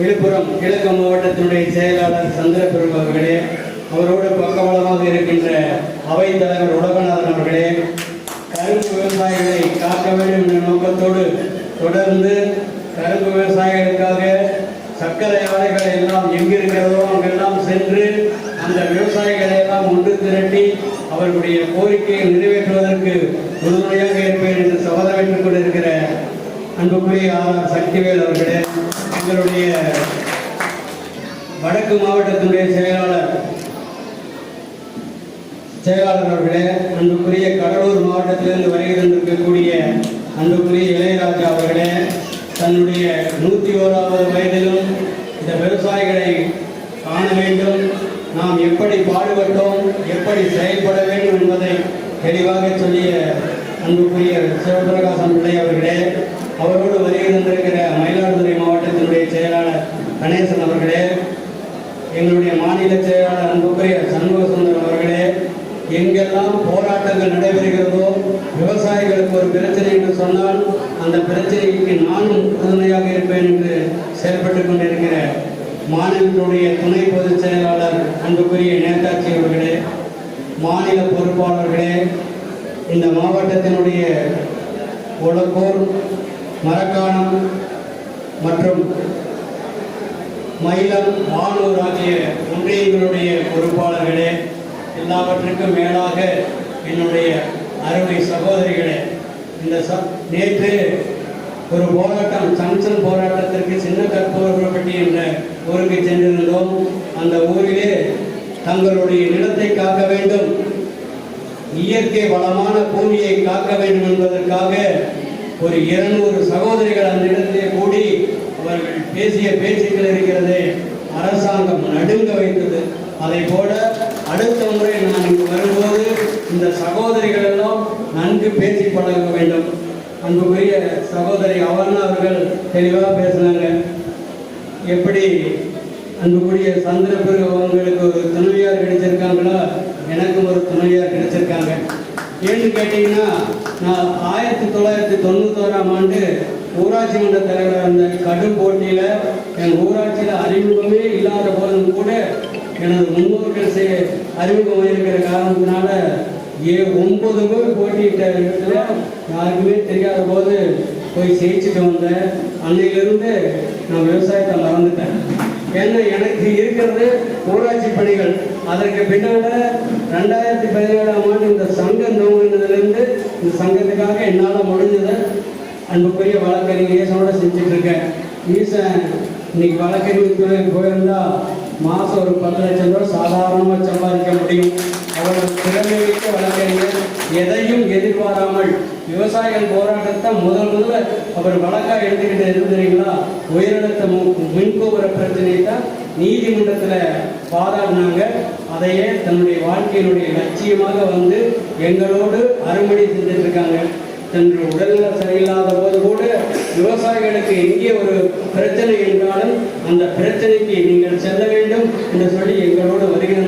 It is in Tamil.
விழுப்புரம் கிழக்கு மாவட்டத்தினுடைய செயலாளர் சந்திரபிரபு அவர்களே அவரோடு பக்கபலமாக இருக்கின்ற அவைத் தலைவர் உலகநாதன் அவர்களே கரும்பு விவசாயிகளை காக்க வேண்டும் என்ற நோக்கத்தோடு தொடர்ந்து கரும்பு விவசாயிகளுக்காக சர்க்கரை ஆலைகள் எல்லாம் எங்கிருக்கிறதோ அங்கெல்லாம் சென்று அந்த விவசாயிகளை எல்லாம் ஒன்று திரட்டி அவர்களுடைய கோரிக்கையை நிறைவேற்றுவதற்கு உறுதுணையாக இருப்பேன் என்று சபதமேற்றுக் கொண்டிருக்கிற அன்புக்குரிய ஆர் சக்திவேல் அவர்களே. எங்களுடைய வடக்கு மாவட்டத்தினுடைய செயலாளர் செயலாளர் அவர்களே அன்புக்குரிய கடலூர் மாவட்டத்திலிருந்து வருகை அன்புக்குரிய இளையராஜா அவர்களே தன்னுடைய நூற்றி ஓராவது வயதிலும் இந்த விவசாயிகளை காண வேண்டும். நாம் எப்படி பாடுபட்டோம் எப்படி செயல்பட வேண்டும் என்பதை தெளிவாக சொல்லிய அன்புக்குரிய சிவபிரகாசம் பிள்ளை அவர்களே அவரோடு வருகை தந்திருக்கிற மயிலாடுதுறை மாவட்டத்தினுடைய செயலாளர் கணேசன் அவர்களே எங்களுடைய மாநில செயலாளர் அன்புக்குரிய சண்முக சுந்தரம் அவர்களே எங்கெல்லாம் போராட்டங்கள் நடைபெறுகிறதோ விவசாயிகளுக்கு ஒரு பிரச்சனை என்று சொன்னால் அந்த பிரச்சனைக்கு நானும் உறுதுணையாக இருப்பேன் என்று செயல்பட்டு கொண்டிருக்கிற மாநிலத்தினுடைய துணை பொதுச் செயலாளர் அன்புக்குரிய நேதாஜி அவர்களே மாநில பொறுப்பாளர்களே இந்த மாவட்டத்தினுடைய ஒலக்கூர் மரக்காணம் மற்றும் மயிலம் வானூர் ஆகிய ஒன்றியங்களுடைய பொறுப்பாளர்களே எல்லாவற்றுக்கும் மேலாக என்னுடைய அருமை சகோதரிகளே இந்த ச நேற்று ஒரு போராட்டம் சம்சன் போராட்டத்திற்கு சின்ன கற்பூரப்பட்டி என்ற ஊருக்கு சென்றிருந்தோம். அந்த ஊரிலே தங்களுடைய நிலத்தை காக்க வேண்டும். இயற்கை வளமான பூமியை காக்க வேண்டும் என்பதற்காக ஒரு இருநூறு சகோதரிகள் அந்த இடத்திலே கூடி அவர்கள் பேசிய பேச்சுக்கள் இருக்கிறது. அரசாங்கம் நடுங்க வைத்தது. அதை போல அடுத்த முறை நான் இங்கு வரும்போது இந்த சகோதரிகள் எல்லாம் நன்கு பேசி பழக வேண்டும். அன்புக்குரிய சகோதரி அவர்ணா அவர்கள் தெளிவாக பேசினாங்க. எப்படி அன்புக்குரிய சந்திரபிரகு அவங்களுக்கு ஒரு துணைவியார் கிடைச்சிருக்காங்களோ? எனக்கும் ஒரு துணைவியார் கிடைச்சிருக்காங்க. ஏன்னு கேட்டீங்கன்னா நான் ஆயிரத்தி தொள்ளாயிரத்தி தொண்ணூத்தோராம் ஆண்டு ஊராட்சி மன்ற தலைவர் அந்த கடும் போட்டியில் என் ஊராட்சியில் அறிமுகமே இல்லாத போதும் கூட எனது முன்னோர்கள் செய்ய அறிமுகம் இருக்கிற காரணத்தினால ஏ ஒன்பது பேர் போட்டியிட்ட இடத்துல யாருக்குமே தெரியாத போது போய் ஜெயிச்சுட்டு வந்தேன். அன்னையிலிருந்து நான் விவசாயத்தை மறந்துட்டேன். ஏன்னா எனக்கு இருக்கிறது ஊராட்சி பணிகள். அதற்கு பின்னால ரெண்டாயிரத்தி பதினேழாம் ஆண்டு இந்த சங்கம் துவங்கினதுலேருந்து இந்த சங்கத்துக்காக என்னால் முடிஞ்சதை அன்புக்குரிய வழக்கறிஞர் ஈசனோட செஞ்சுட்டு இருக்கேன். ஈசன் இன்னைக்கு வழக்கறிஞர் துறைக்கு போயிருந்தா மாதம் ஒரு பத்து லட்சம் ரூபாய் சாதாரணமாக சம்பாதிக்க முடியும். அவ்வளவு திறமைமிக்க வழக்கறிஞர். எதையும் எதிர்பாராமல் விவசாயிகள் போராட்டத்தை முதல் முதல்ல அவர் வழக்காக எடுத்துக்கிட்டு இருந்தீங்களா உயரடுத்த மின்கோபுர பிரச்சனையை தான் நீதிமன்றத்தில் பாராடினாங்க அதையே தன்னுடைய வாழ்க்கையினுடைய லட்சியமாக வந்து எங்களோடு அறுமணி செஞ்சுட்டு இருக்காங்க. தன்னுடைய உடல்நல சரியில்லாத போது கூட விவசாயிகளுக்கு எங்கே ஒரு பிரச்சனை என்றாலும் அந்த பிரச்சனைக்கு நீங்கள் செல்ல வேண்டும் என்று சொல்லி எங்களோடு வருகை